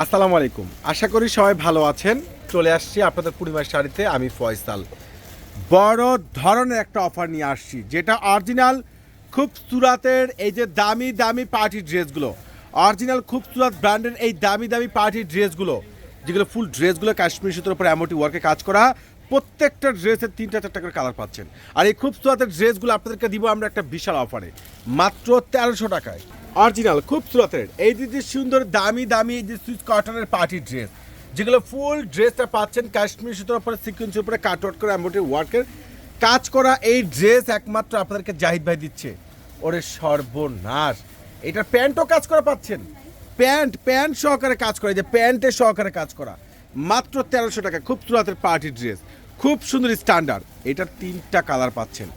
আসসালামু আলাইকুম। আশা করি সবাই ভালো আছেন। চলে আসছি আপনাদের পূর্ণিমার শাড়িতে, আমি ফয়সাল। বড় ধরনের একটা অফার নিয়ে আসছি, যেটা অরিজিনাল খুব সুরাতের এই যে দামি দামি পার্টি ড্রেসগুলো অরিজিনাল খুব সুরাত ব্র্যান্ডের এই দামি দামি পার্টি ড্রেসগুলো যেগুলো ফুল ড্রেসগুলো কাশ্মীর সুতোর উপর অ্যামোটি ওয়ার্কে কাজ করা প্রত্যেকটা ড্রেসের তিনটা চারটা করে কালার পাচ্ছেন। আর এই খুব সুরাতের ড্রেসগুলো আপনাদেরকে দিব আমরা একটা বিশাল অফারে মাত্র তেরোশো টাকায়। অরিজিনাল খুব সুরাতের। এই যে সুন্দর, দামি দামি এই যে সুইচ কটনের পার্টি ড্রেস যেগুলো ফুল ড্রেসটা পাচ্ছেন কাশ্মীর সুতোর উপরে, সিকুয়েন্সের উপরে কাটওয়ার্ক করে অ্যাম্বোটি ওয়ার্কের কাজ করা এই ড্রেস একমাত্র আপনাদেরকে জাহিদ ভাই দিচ্ছে। ওরে সর্বনাশ। এটার প্যান্টও কাজ করা পাচ্ছেন। প্যান্ট প্যান্ট সহকারে কাজ করা। যে প্যান্টের সহকারে কাজ করা। মাত্র তেরোশো টাকা খুব সুরাতের পার্টি ড্রেস খুব সুন্দর স্ট্যান্ডার্ড এটার তিনটা কালার পাচ্ছেন।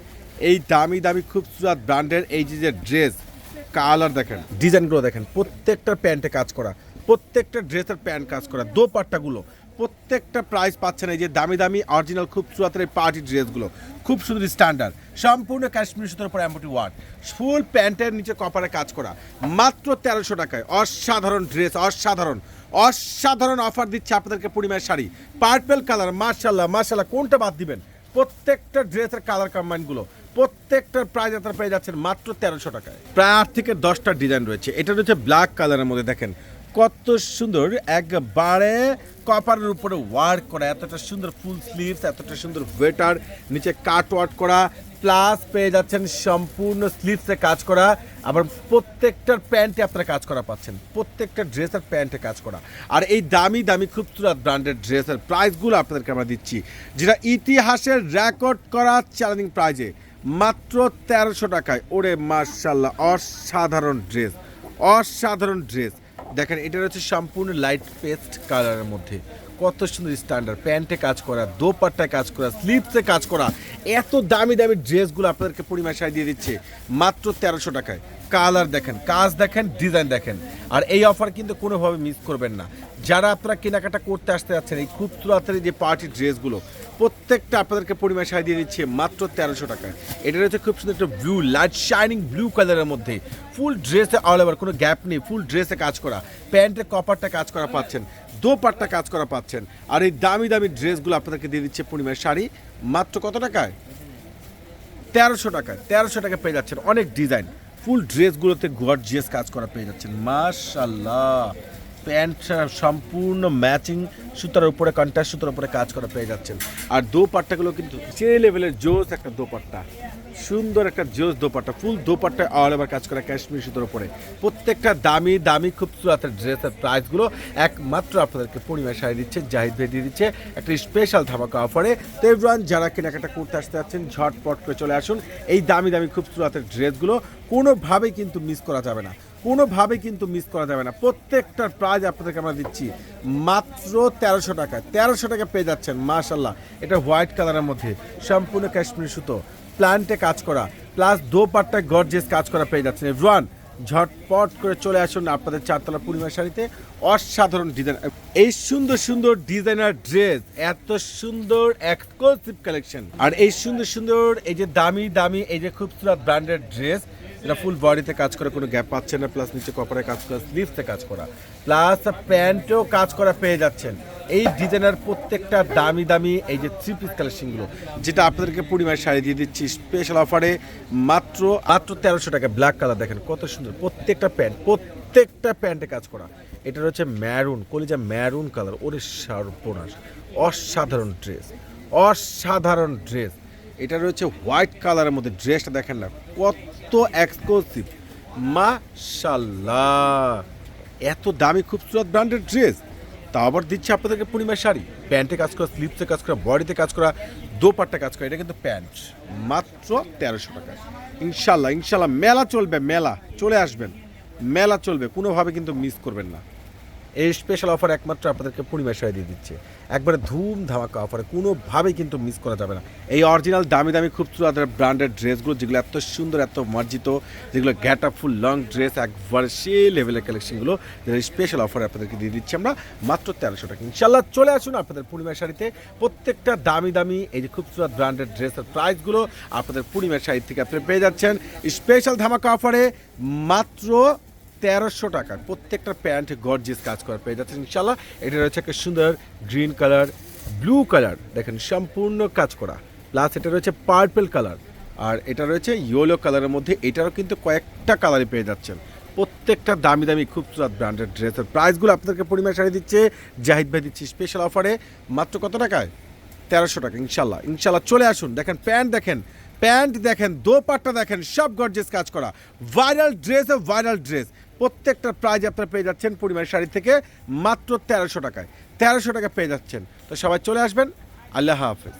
এই দামি দামি খুব সুরাত ব্র্যান্ডের এই যে ড্রেস কালার দেখেন ডিজাইনগুলো দেখেন, প্রত্যেকটা প্যান্টে কাজ করা, প্রত্যেকটা ড্রেসের প্যান্ট কাজ করা, দোপাট্টাগুলো প্রত্যেকটা প্রাইস পাচ্ছেন এই যে দামি দামি অরিজিনাল খুব সুরাতের এই পার্টি ড্রেসগুলো খুব সুন্দর স্ট্যান্ডার্ড সম্পূর্ণ কাশ্মীর সুতোর উপর অ্যাম্পটি ওয়ার্ড ফুল প্যান্টের নিচে কপারে কাজ করা। মাত্র তেরোশো টাকায়। অসাধারণ ড্রেস অসাধারণ। অসাধারণ অফার দিচ্ছে আপনাদেরকে পূর্ণিমার শাড়ি। পার্পেল কালার মার্শাল্লাহ মার্শাল্লাহ কোনটা বাদ দিবেন? প্রত্যেকটা ড্রেসের কালার কম্বাইনগুলো প্রত্যেকটার প্রাইস আপনারা পেয়ে যাচ্ছেন মাত্র তেরোশো টাকায়। প্রায় আট থেকে দশটা ডিজাইন রয়েছে। এটা রয়েছে ব্ল্যাক কালারের মধ্যে দেখেন। কত সুন্দর। একবারে কপারের উপরে ওয়ার্ক করা, এতটা সুন্দর ফুল স্লিভস, এতটা সুন্দর ওয়েটার নিচে কাট ওয়ার্ক করা, প্লাস পেয়ে যাচ্ছেন সম্পূর্ণ স্লিভসে কাজ করা, আবার প্রত্যেকটার প্যান্টে আপনারা কাজ করা পাচ্ছেন, প্রত্যেকটা ড্রেসের প্যান্টে কাজ করা। আর এই দামি দামি খুব খুবসুরাত ব্র্যান্ডের ড্রেসের প্রাইসগুলো আপনাদেরকে আমরা দিচ্ছি, যেটা ইতিহাসের রেকর্ড করা চ্যালেঞ্জিং প্রাইজে, মাত্র তেরোশো টাকায়। ওরে মার্শাল্লাহ অসাধারণ ড্রেস অসাধারণ ড্রেস। দেখেন এটা হচ্ছে সম্পূর্ণ লাইট পেস্ট কালারের মধ্যে। কত সুন্দর স্ট্যান্ডার্ড প্যান্টে কাজ করা, দোপাট্টায় কাজ করা স্লিপসে কাজ করা, এত দামি দামি ড্রেসগুলো আপনাদেরকে পরিমাশায় দিয়ে দিচ্ছে, মাত্র তেরোশো টাকায়। কালার দেখেন, কাজ দেখেন ডিজাইন দেখেন। আর এই অফার কিন্তু কোনোভাবে মিস করবেন না। যারা আপনারা কেনাকাটা করতে আসতে যাচ্ছেন, এই খুব তুরাতের যে পার্টি ড্রেসগুলো, প্রত্যেকটা আপনাদেরকে পরিমাশায় দিয়ে দিচ্ছে মাত্র তেরোশো টাকায়। এটা রয়েছে খুব সুন্দর একটা ব্লু লাইট শাইনিং ব্লু কালারের মধ্যে। ফুল ড্রেসে অল ওভার কোনো গ্যাপ নেই ফুল ড্রেসে কাজ করা। প্যান্টের কপারটা কাজ করা পাচ্ছেন। দোপাট্টা কাজ করা পাচ্ছেন। আর এই দামি দামি ড্রেসগুলো আপনাদেরকে দিয়ে দিচ্ছে পূর্ণিমার শাড়ি। মাত্র কত টাকায়? তেরোশো টাকায়। তেরোশো টাকা পেয়ে যাচ্ছেন অনেক ডিজাইন। ফুল ড্রেসগুলোতে গর্জিয়াস কাজ করা পেয়ে যাচ্ছেন। মাশাল্লাহ প্যান্ট সম্পূর্ণ ম্যাচিং, সুতার উপরে কন্ট্রাস্ট সুতার উপরে কাজ করা পেয়ে যাচ্ছেন। আর দোপাট্টাগুলো কিন্তু সে লেভেলের জোস একটা দোপাট্টা। সুন্দর একটা জোস দোপাট্টা, ফুল দোপাট্টায় অল ওভার কাজ করা কাশ্মীর সুতোর উপরে। প্রত্যেকটা দামি দামি, খুব সুরাতের ড্রেসের প্রাইসগুলো একমাত্র আপনাদেরকে পূর্ণিমা শাড়ি দিচ্ছে, জাহিদ ভাই দিয়ে দিচ্ছে একটা স্পেশাল ধামাকা অফারে তো এভরিওয়ান যারা কেনাকাটা করতে আসতে যাচ্ছেন, ঝটপট করে চলে আসুন। এই দামি দামি, খুব সুরাতের ড্রেসগুলো কোনোভাবেই কিন্তু মিস করা যাবে না। কোনোভাবে কিন্তু মিস করা যাবে না। প্রত্যেকটার প্রাইজ আপনাদেরকে আমরা দিচ্ছি। মাত্র তেরোশো টাকা তেরোশো টাকা পেয়ে যাচ্ছেন মাশাল্লাহ এটা হোয়াইট কালারের মধ্যে। সম্পূর্ণ কাশ্মীর সুতো। প্ল্যান্টে কাজ করা, প্লাস দোপাট্টায় গর্জেস কাজ করা পেয়ে যাচ্ছেন। এভরিওয়ান ঝটপট করে চলে আসুন আপনাদের চারতলা পূর্ণিমা শাড়িতে। অসাধারণ ডিজাইন এই সুন্দর সুন্দর ডিজাইনার ড্রেস এত সুন্দর এক্সক্লুসিভ কালেকশন আর এই সুন্দর সুন্দর, এই যে দামি দামি, এই যে খুবসুরত ব্র্যান্ডের ড্রেস এটা ফুল বডিতে কাজ করে, কোনো গ্যাপ পাচ্ছে না প্লাস নিচে কপারে কাজ করা স্লিভসে কাজ করা। প্লাস প্যান্টেও কাজ করা পেয়ে যাচ্ছেন। এই ডিজাইনার প্রত্যেকটা দামি দামি, এই যে থ্রি পিস কালেকশনগুলো যেটা আপনাদেরকে পূর্ণিমায় শাড়ি দিয়ে দিচ্ছি স্পেশাল অফারে মাত্র মাত্র তেরোশো টাকা ব্ল্যাক কালার দেখেন, কত সুন্দর, প্রত্যেকটা প্যান্ট প্রত্যেকটা প্যান্টে কাজ করা। এটা হচ্ছে ম্যারুন কলিজা ম্যারুন কালার ওরে সর্বনাশ অসাধারণ ড্রেস অসাধারণ ড্রেস এটা রয়েছে হোয়াইট কালারের মধ্যে ড্রেসটা দেখেন না, কত এক্সক্লুসিভ মাশাল্লাহ এত দামি খুবসুরত ব্র্যান্ডেড ড্রেস। তা আবার দিচ্ছে আপনাদেরকে পূর্ণিমার শাড়ি। প্যান্টে কাজ করা স্লিপসে কাজ করা, বডিতে কাজ করা, দোপাট্টা কাজ করা, এটা কিন্তু প্যান্ট। মাত্র তেরোশো টাকা। ইনশাল্লাহ ইনশাল্লাহ মেলা চলবে, মেলা। চলে আসবেন। মেলা চলবে, কোনোভাবে কিন্তু মিস করবেন না। এই স্পেশাল অফার একমাত্র আপনাদেরকে পূর্ণিমার শাড়ি দিয়ে দিচ্ছে। একবারে ধুম ধামাকা অফারে কোনোভাবেই কিন্তু মিস করা যাবে না। এই অরিজিনাল দামি দামি খুব সুরাতের ব্র্যান্ডেড ড্রেসগুলো যেগুলো এত সুন্দর, এত মার্জিত, যেগুলো get up full long dress একবারে সে লেভেলের কালেকশনগুলো যেটা স্পেশাল অফারে আপনাদেরকে দিয়ে দিচ্ছি আমরা মাত্র তেরোশো টাকা। ইনশাল্লাহ চলে আসুন আপনাদের পূর্ণিমার শাড়িতে প্রত্যেকটা দামি দামি এই যে খুব সুরাত ব্র্যান্ডেড ড্রেসের প্রাইসগুলো আপনাদের পূর্ণিমার শাড়ি থেকে আপনি পেয়ে যাচ্ছেন। স্পেশাল ধামাকা অফারে মাত্র তেরোশো টাকা। প্রত্যেকটা প্যান্ট গর্জিয়াস কাজ করা পেয়ে যাচ্ছেন ইনশাল্লাহ এটা রয়েছে একটা সুন্দর গ্রিন কালার ব্লু কালার দেখেন, সম্পূর্ণ কাজ করা। প্লাস এটা রয়েছে পার্পেল কালার আর এটা রয়েছে ইয়েলো কালারের মধ্যে। এটারও কিন্তু কয়েকটা কালারে পেয়ে যাচ্ছেন। প্রত্যেকটা দামি দামি খুবসুরত ব্র্যান্ডের ড্রেসের প্রাইসগুলো আপনাদেরকে পরিমাণ শাড়ি দিচ্ছে। জাহিদ ভাই দিচ্ছি স্পেশাল অফারে মাত্র কত টাকায়? তেরোশো টাকা ইনশাল্লাহ ইনশাল্লাহ চলে আসুন। দেখেন, প্যান্ট দেখেন। প্যান্ট দেখেন, দোপাট্টা দেখেন। সব গর্জেস কাজ করা। ভাইরাল ড্রেস ভাইরাল ড্রেস প্রত্যেকটা প্রাইজ আপনারা পেয়ে যাচ্ছেন পরিমাণ শাড়ি থেকে মাত্র তেরোশো টাকায়। তেরোশো টাকা পেয়ে যাচ্ছেন। তো সবাই চলে আসবেন। আল্লাহ হাফেজ।